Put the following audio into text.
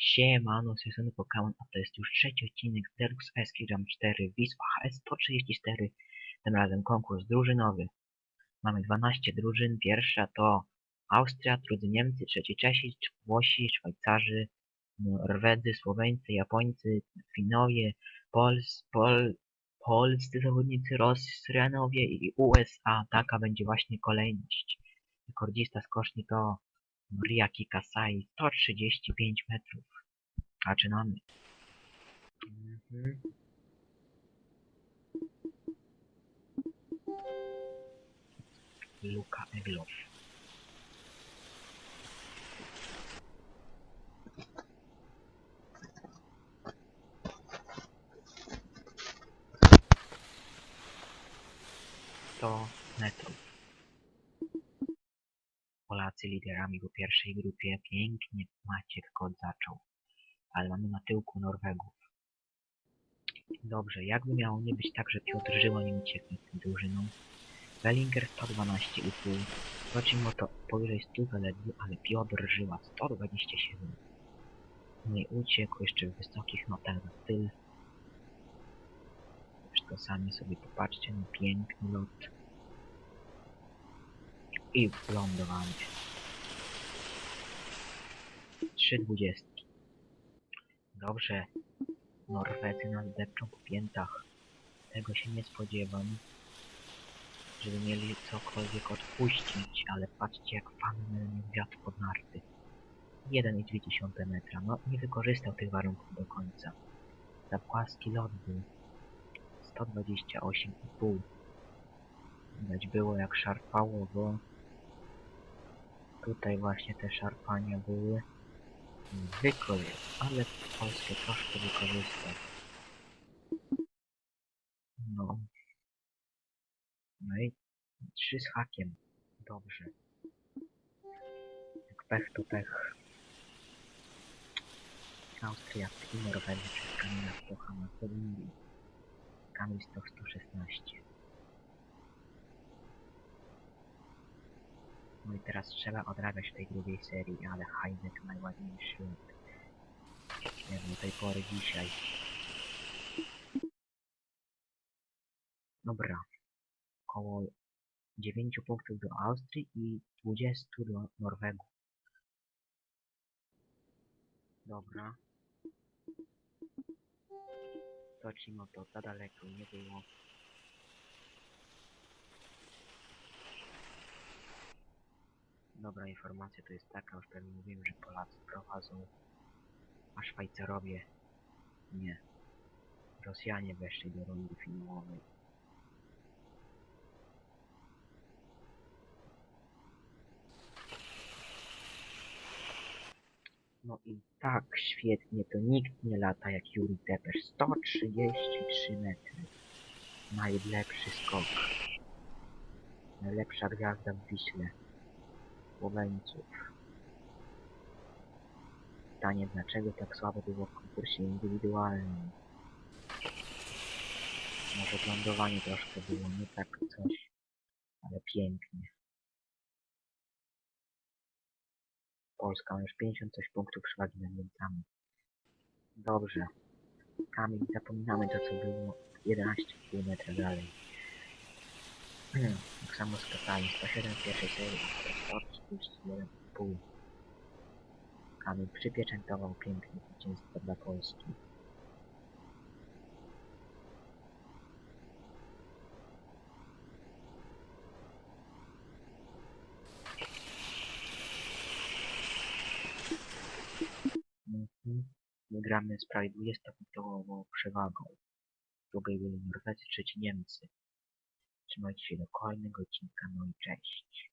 Siemano, z Pokémon, a to jest już trzeci odcinek Escape Jam 4 Wisła HS134, tym razem konkurs drużynowy. Mamy 12 drużyn, pierwsza to Austria, drudzy Niemcy, trzeci Czesi, Włosi, Szwajcarzy, Norwedzy, Słoweńcy, Japońcy, Finowie, Pols, Pol, polscy zawodnicy, Rosjanowie i USA. Taka będzie właśnie kolejność. Rekordzista skoczni to Riaki Kasai 135 metrów. Zaczynamy. Mhm. Luka Eglow. To metrów. Polacy liderami po pierwszej grupie. Pięknie Maciek Kot zaczął. Ale mamy na tyłku Norwegów. Dobrze, jakby miało nie być tak, że Piotr nie ucieknie z tą drużyną. Bellinger 112,5. Zobaczymy to powyżej 100 ledwo, ale Piotr Żyła 127. No i uciekł jeszcze w wysokich notach na styl. Wszystko sami sobie popatrzcie na piękny lot. I lądowanie. Trzy dwudziestki. Dobrze. Norwedzy nas depczą po piętach. Tego się nie spodziewam. Żeby mieli cokolwiek odpuścić, ale patrzcie jak fan wiatr pod narty. 1,2 metra. No nie wykorzystał tych warunków do końca. Za płaski lot był. 128,5. Widać było jak szarpało, bo tutaj właśnie te szarpania były. Zwykłe jest, ale polskie troszkę wykorzystał. No. No i trzy z hakiem. Dobrze. Jak pech to pech. Austria Norwegia przez Kamila Stocha na. Kamil Stoch 116. No i teraz trzeba odrabiać w tej drugiej serii, ale Heidek najładniejszy jak do tej pory dzisiaj. Dobra. Około 9 punktów do Austrii i 20 do Norwegów. Dobra. Tocimo to za daleko nie było. Dobra informacja to jest taka, już pewnie mówiłem, że Polacy prowadzą, a Szwajcarowie nie. Rosjanie weszli do rundy finałowej. No i tak świetnie, to nikt nie lata jak Juri Tepesz. 133 metry. Najlepszy skok. Najlepsza gwiazda w Wiśle. Słoweńców. Pytanie, dlaczego tak słabo było w konkursie indywidualnym? Może lądowanie troszkę było nie tak coś, ale pięknie. Polska ma już 50 coś punktów przewagi nad Niemcami. Dobrze. Kamil, zapominamy to co było 11,5 metra dalej. Tak samo skakanie, 107 w pierwszej serii, 141,5. Kamil przypieczętował pięknie zwycięstwo dla Polski. Wygramy z prawie 20-punktową przewagą. W drugiej byli Norwedzy, trzeci Niemcy. Trzymajcie się do kolejnego odcinka, no i cześć.